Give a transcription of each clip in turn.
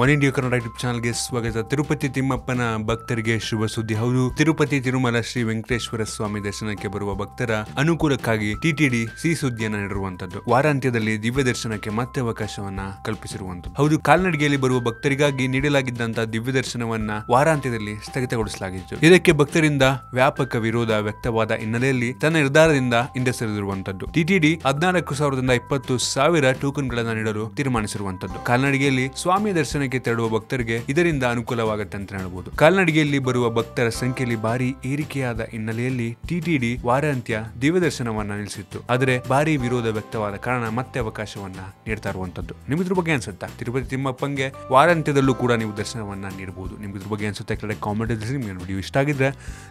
One India Kannada YouTube ಚಾನಲ್ಗೆ ಸ್ವಾಗತ. ತಿರುಪತಿ ತಿಮ್ಮಪ್ಪನ ಭಕ್ತರಿಗೆ ಶುಭ ಸುದ್ದಿ. ಹೌದು, ತಿರುಪತಿ ತಿರುಮಲ ಶ್ರೀ ವೆಂಕಟೇಶ್ವರ ಸ್ವಾಮಿ ದರ್ಶನಕ್ಕೆ ಬರುವ ಭಕ್ತರ ಅನುಕೂಲಕ್ಕಾಗಿ ಟಿಟಿಡಿ ಸಿ ಸುದ್ದಿಯನ್ನು ನೀಡಿರುವಂತದ್ದು. ವಾರಾಂತ್ಯದಲ್ಲಿ ದಿವ್ಯ ದರ್ಶನಕ್ಕೆ ಮತ್ತೆ ಅವಕಾಶವನ್ನ ಕಲ್ಪಿಸಿರುವಂತದ್ದು. ಹೌದು, ಕಾಲ್ನಡಿಗೆಯಲ್ಲಿ ಬರುವ ಭಕ್ತರಿಗಾಗಿ ನೀಡಲಾಗಿದ್ದಂತಹ ದಿವ್ಯ ದರ್ಶನವನ್ನ ವಾರಾಂತ್ಯದಲ್ಲಿ ಸ್ಥಗಿತಗೊಳಿಸಲಾಗಿತ್ತು. ಇದಕ್ಕೆ ಭಕ್ತರಿಂದ ವ್ಯಾಪಕ ವಿರೋಧ ವ್ಯಕ್ತವಾದ ಹಿನ್ನೆಲೆಯಲ್ಲಿ ತನ್ನ ನಿರ್ಧಾರದಿಂದ ಹಿಂದೆ ಸರಿದಿರುವಂತದ್ದು. ಟಿಟಿಡಿ ಹದಿನಾಲ್ಕು ಸಾವಿರದಿಂದ ಇಪ್ಪತ್ತು ಸಾವಿರ ಟೋಕನ್ಗಳನ್ನು ನೀಡಲು ತೀರ್ಮಾನಿಸಿರುವಂತದ್ದು. ಕಾಲ್ನಡಿಗೆಯಲ್ಲಿ ಸ್ವಾಮಿ ದರ್ಶನಕ್ಕೆ ತೆರಳುವ ಭಕ್ತರಿಗೆ ಇದರಿಂದ ಅನುಕೂಲವಾಗುತ್ತೆ ಅಂತ ಹೇಳ್ಬೋದು. ಕಾಲ್ನಡಿಗೆಯಲ್ಲಿ ಬರುವ ಭಕ್ತರ ಸಂಖ್ಯೆಯಲ್ಲಿ ಭಾರಿ ಏರಿಕೆಯಾದ ಹಿನ್ನೆಲೆಯಲ್ಲಿ ಟಿಟಿಡಿ ವಾರಾಂತ್ಯ ದರ್ಶನವನ್ನ ನಿಲ್ಲಿಸಿತ್ತು. ಆದರೆ ಭಾರಿ ವಿರೋಧ ವ್ಯಕ್ತವಾದ ಕಾರಣ ಮತ್ತೆ ಅವಕಾಶವನ್ನ ನೀಡ್ತಾ ಇರುವಂತದ್ದು. ನಿಮ್ಮಿದ್ರ ಬಗ್ಗೆ ಅನ್ಸುತ್ತಾ? ತಿರುಪತಿ ತಿಮ್ಮಪ್ಪಂಗೆ ವಾರಾಂತ್ಯದಲ್ಲೂ ಕೂಡ ನೀವು ದರ್ಶನವನ್ನ ನೀಡಬಹುದು ನಿಮ್ಮಿದ್ರ ಬಗ್ಗೆ ಅನ್ಸುತ್ತೆ? ಕೆಳಗೆ ಕಾಮೆಂಟ್ ನಿಮಗೆ ವಿಡಿಯೋ ಇಷ್ಟ ಆಗಿದ್ರೆ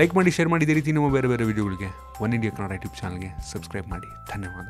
ಲೈಕ್ ಮಾಡಿ ಶೇರ್ ಮಾಡಿ. ಇದೇ ರೀತಿ ನಮ್ಮ ಬೇರೆ ಬೇರೆ ವಿಡಿಯೋಗಳಿಗೆ ಒನ್ ಇಂಡಿಯಾ ಕನ್ನಡ ಯೂಟ್ಯೂಬ್ ಚಾನಲ್ಗೆ ಸಬ್ಸ್ಕ್ರೈಬ್ ಮಾಡಿ. ಧನ್ಯವಾದ.